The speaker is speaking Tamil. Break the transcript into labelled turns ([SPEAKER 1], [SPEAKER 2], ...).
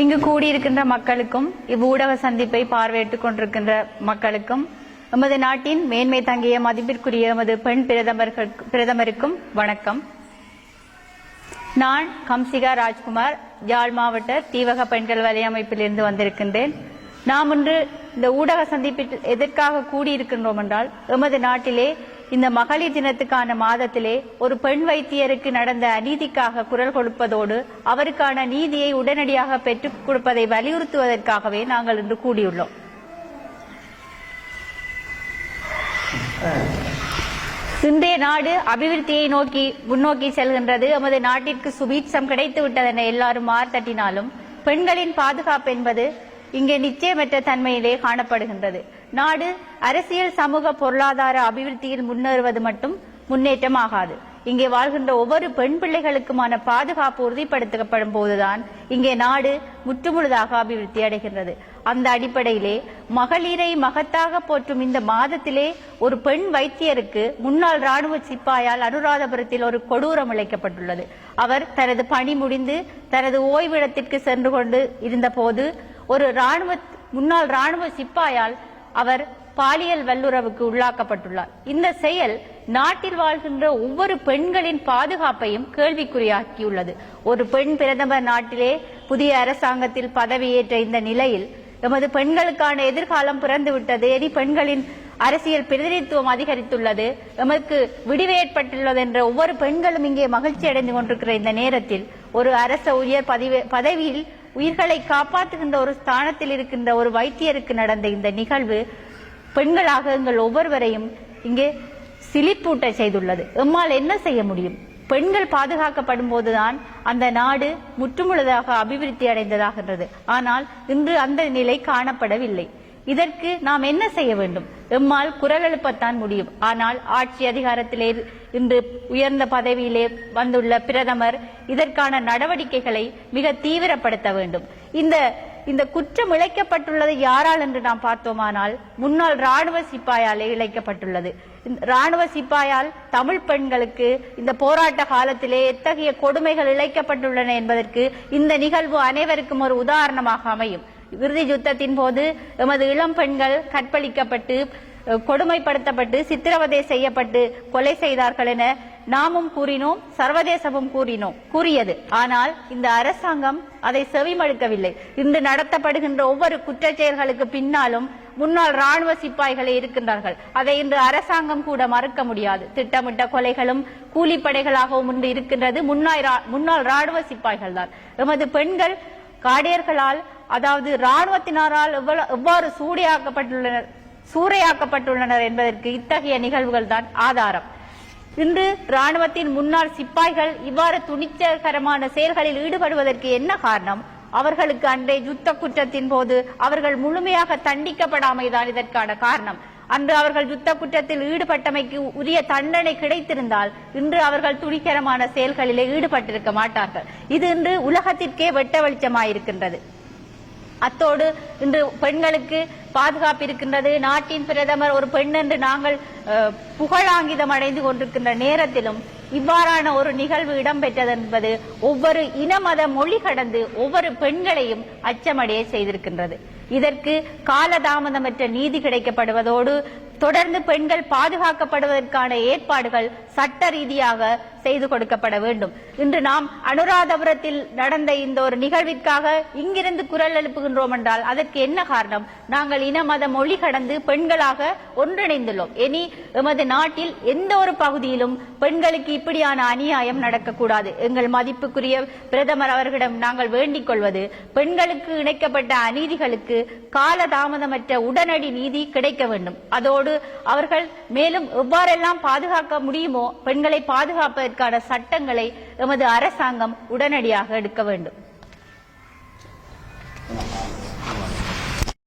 [SPEAKER 1] இங்கு கூடியிருக்கின்ற மக்களுக்கும் இவ்வூடக சந்திப்பை பார்வையிட்டுக் கொண்டிருக்கின்ற மக்களுக்கும் எமது நாட்டின் மேன்மை தங்கிய மதிப்பிற்குரிய எமது பெண் பிரதமர்கள் பிரதமருக்கும் வணக்கம். நான் கம்சிகா ராஜ்குமார் யாழ் மாவட்ட தீவக பெண்கள் வலையமைப்பிலிருந்து வந்திருக்கின்றேன். நாம் இன்று இந்த ஊடக சந்திப்பில் எதற்காக கூடியிருக்கின்றோம் என்றால் எமது நாட்டிலே இந்த மகளிர் தினத்துக்கான மாதத்திலே ஒரு பெண் வைத்தியருக்கு நடந்த அநீதிக்காக குரல் கொடுப்பதோடு அவருக்கான நீதியை உடனடியாக பெற்றுக் கொடுப்பதை வலியுறுத்துவதற்காகவே நாங்கள் இன்று கூடியுள்ளோம். இன்றைய நாடு அபிவிருத்தியை நோக்கி முன்னோக்கி செல்கின்றது. எமது நாட்டிற்கு சுபீட்சம் கிடைத்து விட்டதென எல்லாரும் மார்த்தட்டினாலும் பெண்களின் பாதுகாப்பு என்பது இங்கே நிச்சயமற்ற தன்மையிலே காணப்படுகின்றது. நாடு அரசியல் சமூக பொருளாதார அபிவிருத்தியில் முன்னேறுவது மட்டும் முன்னேற்றம் ஆகாது இங்கே வாழ்கின்ற ஒவ்வொரு பெண் பிள்ளைகளுக்குமான பாதுகாப்பு உறுதிப்படுத்தப்படும் போதுதான் இங்கே நாடு முற்றுமுழுதாக அபிவிருத்தி அடைகின்றது. அந்த அடிப்படையிலே மகளிரை மகத்தாக போற்றும் இந்த மாதத்திலே ஒரு பெண் வைத்தியருக்கு முன்னாள் ராணுவ சிப்பாயால் அனுராதபுரத்தில் ஒரு கொடூரம் இழைக்கப்பட்டுள்ளது. அவர் தனது பணி முடிந்து தனது ஓய்விடத்திற்கு சென்று கொண்டு இருந்தபோது ஒரு ராணுவ முன்னாள் ராணுவ சிப்பாயால் அவர் பாலியல் வல்லுறவுக்கு உள்ளாக்கப்பட்டுள்ளார். இந்த செயல் நாட்டில் வாழ்கின்ற ஒவ்வொரு பெண்களின் பாதுகாப்பையும் கேள்விக்குறியாக்கியுள்ளது. ஒரு பெண் பிரதமர் நாட்டிலே புதிய அரசாங்கத்தில் பதவியேற்ற இந்த நிலையில் எமது பெண்களுக்கான எதிர்காலம் பிறந்துவிட்டது. விட்டது பெண்களின் அரசியல் பிரதிநிதித்துவம் அதிகரித்துள்ளது. எமக்கு விடிவு ஏற்பட்டுள்ளது என்ற ஒவ்வொரு பெண்களும் இங்கே மகிழ்ச்சி அடைந்து கொண்டிருக்கிற இந்த நேரத்தில் ஒரு அரச உயர் பதவி பதவியில் உயிர்களை காப்பாற்றுகின்ற ஒரு ஸ்தானத்தில் இருக்கின்ற ஒரு வைத்தியருக்கு நடந்த இந்த நிகழ்வு பெண்களாக எங்கள் ஒவ்வொருவரையும் இங்கே சிலிப்பூட்ட செய்துள்ளது. எம்மால் என்ன செய்ய முடியும்? பெண்கள் பாதுகாக்கப்படும் போதுதான் அந்த நாடு முற்றுமுழுதாக அபிவிருத்தி அடைந்ததாகின்றது. ஆனால் இன்று அந்த நிலை காணப்படவில்லை. இதற்கு நாம் என்ன செய்ய வேண்டும்? எம்மால் குரல் எழுப்பத்தான் முடியும். ஆனால் ஆட்சி அதிகாரத்திலே இன்று உயர்ந்த பதவியிலே வந்துள்ள பிரதமர் இதற்கான நடவடிக்கைகளை மிக தீவிரப்படுத்த வேண்டும். இந்த இந்த குற்றம் இழைக்கப்பட்டுள்ளது யாரால் என்று நாம் பார்த்தோமானால் முன்னாள் ராணுவ சிப்பாயாலே இழைக்கப்பட்டுள்ளது. ராணுவ சிப்பாயால் தமிழ் பெண்களுக்கு இந்த போராட்ட காலத்திலே எத்தகைய கொடுமைகள் இழைக்கப்பட்டுள்ளன என்பதற்கு இந்த நிகழ்வு அனைவருக்கும் ஒரு உதாரணமாக அமையும். இறுதி யுத்தத்தின் போது எமது இளம் பெண்கள் கற்பழிக்கப்பட்டு கொடுமைப்படுத்தப்பட்டு சித்திரவதை செய்யப்பட்டு கொலை செய்தார்கள் என நாமும் கூறினோம் சர்வதேசமும் கூறினோம் கூறியது. ஆனால் இந்த அரசாங்கம் அதை செவிமடுக்கவில்லை. இன்று நடத்தப்படுகின்ற ஒவ்வொரு குற்றச்செயல்களுக்கு பின்னாலும் முன்னாள் ராணுவ சிப்பாய்களே இருக்கின்றார்கள். அதை இன்று அரசாங்கம் கூட மறுக்க முடியாது. திட்டமிட்ட கொலைகளும் கூலிப்படைகளாகவும் இன்று இருக்கின்றது. முன்னாள் முன்னாள் ராணுவ சிப்பாய்கள் தான் எமது பெண்கள் காடியர்களால் அதாவது ராணுவத்தினரால் எவ்வாறு சூடையாக்கப்பட்டுள்ளனர் சூறையாக்கப்பட்டுள்ளனர் என்பதற்கு இத்தகைய நிகழ்வுகள் தான் ஆதாரம். இன்று ராணுவத்தின் முன்னாள் சிப்பாய்கள் இவ்வாறு துணிச்சகரமான செயல்களில் ஈடுபடுவதற்கு என்ன காரணம்? அவர்களுக்கு அன்றே யுத்த குற்றத்தின் போது அவர்கள் முழுமையாக தண்டிக்கப்படாமைதான் இதற்கான காரணம். அன்று அவர்கள் யுத்த குற்றத்தில் ஈடுபட்டமைக்கு உரிய தண்டனை கிடைத்திருந்தால் இன்று அவர்கள் துணிகரமான செயல்களிலே ஈடுபட்டிருக்க மாட்டார்கள். இது இன்று உலகத்திற்கே வெட்ட வெளிச்சமாயிருக்கின்றது. அத்தோடு இன்று பெண்களுக்கு பாதுகாப்பு இருக்கின்றது நாட்டின் பிரதமர் ஒரு பெண் என்று நாங்கள் புகழாங்கிதம் அடைந்து கொண்டிருக்கின்ற நேரத்திலும் இவ்வாறான ஒரு நிகழ்வு இடம்பெற்றது என்பது ஒவ்வொரு இன மத மொழி கடந்து ஒவ்வொரு பெண்களையும் அச்சமடைய செய்திருக்கின்றது. இதற்கு காலதாமதமற்ற நீதி கிடைக்கப்படுவதோடு தொடர்ந்து பெண்கள் பாதுகாக்கப்படுவதற்கான ஏற்பாடுகள் சட்ட ரீதியாக செய்து கொடுக்கப்பட வேண்டும். இன்று நாம் அனுராதபுரத்தில் நடந்த இந்த ஒரு நிகழ்விற்காக இங்கிருந்து குரல் எழுப்புகின்றோம் என்றால் அதற்கு என்ன காரணம்? நாங்கள் இன மத மொழி கடந்து பெண்களாக ஒன்றிணைந்துள்ளோம். இனி எமது நாட்டில் எந்த ஒரு பகுதியிலும் பெண்களுக்கு இப்படியான அநியாயம் நடக்கக்கூடாது. எங்கள் மதிப்புக்குரிய பிரதமர் அவர்களிடம் நாங்கள் வேண்டிக் கொள்வது பெண்களுக்கு இணைக்கப்பட்ட அநீதிகளுக்கு காலதாமதமற்ற உடனடி நீதி கிடைக்க வேண்டும். அதோடு அவர்கள் மேலும் எவ்வாறெல்லாம் பாதுகாக்க முடியுமோ பெண்களை பாதுகாப்பதற்கான சட்டங்களை எமது அரசாங்கம் உடனடியாக எடுக்க வேண்டும்.